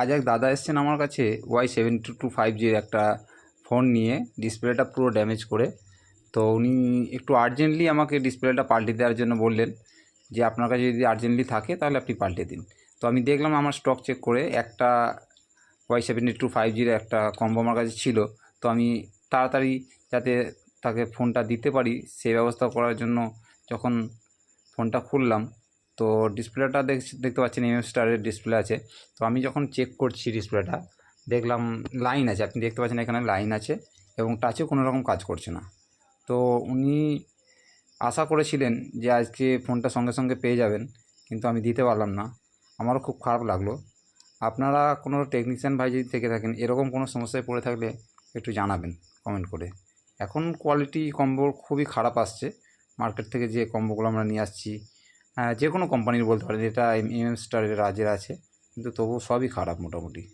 আজ এক দাদা এসছেন আমার কাছে Y seven two two five zero একটা ফোন নিয়ে, ডিসপ্লেটা পুরো ড্যামেজ করে। তো উনি একটু আর্জেন্টলি আমাকে ডিসপ্লেটা পাল্টে দেওয়ার জন্য বললেন যে, আপনার কাছে যদি আর্জেন্টলি থাকে তাহলে আপনি পাল্টে দিন। তো আমি দেখলাম আমার স্টক চেক করে একটা ওয়াই সেভেন টু ফাইভ জির একটা কম্বো আমার কাছে ছিল। তো আমি তাড়াতাড়ি যাতে তাকে ফোনটা দিতে পারি, সে ব্যবস্থা করার জন্য যখন ফোনটা খুললাম তো ডিসপ্লেটা দেখ দেখতে পাচ্ছেন এম স্টারের ডিসপ্লে আছে। তো আমি যখন চেক করছি ডিসপ্লেটা, দেখলাম লাইন আছে। আপনি দেখতে পাচ্ছেন এখানে লাইন আছে এবং টাচে কোনো রকম কাজ করছে না। তো উনি আশা করেছিলেন যে আজকে ফোনটা সঙ্গে সঙ্গে পেয়ে যাবেন, কিন্তু আমি দিতে পারলাম না। আমারও খুব খারাপ লাগল। আপনারা কোনো টেকনিশিয়ান ভাই যদি থেকে থাকেন, এরকম কোনো সমস্যায় পড়ে থাকলে একটু জানাবেন কমেন্ট করে। এখন কোয়ালিটি কম্বোর খুবই খারাপ আসছে। মার্কেট থেকে যে কম্বোগুলো আমরা নিয়ে আসছি যে কোনো কোম্পানির বলতে পারেন এটা এম এম স্টারের রাজের আছে, কিন্তু তবুও সবই খারাপ মোটামুটি।